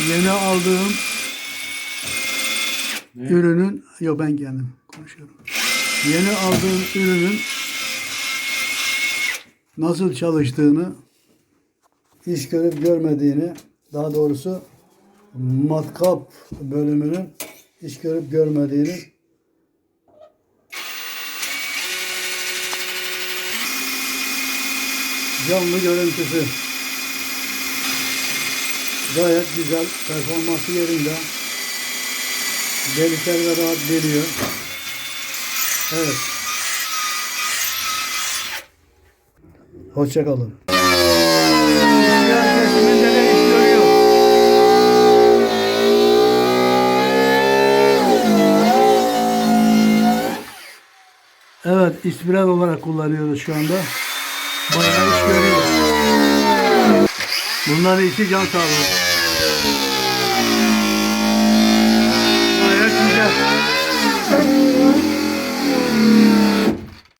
Yeni aldığım ürünün, yok ben kendim konuşuyorum. Yeni aldığım ürünün nasıl çalıştığını, iş görüp görmediğini, daha doğrusu matkap bölümünün iş görüp görmediğini canlı görüntüsü gayet güzel performansı yerinde delikler ve rahat geliyor evet hoşçakalın Evet, ispiral olarak kullanıyoruz şu anda. Bayağı iş görüyor. Bunların işi can sağlığı. Música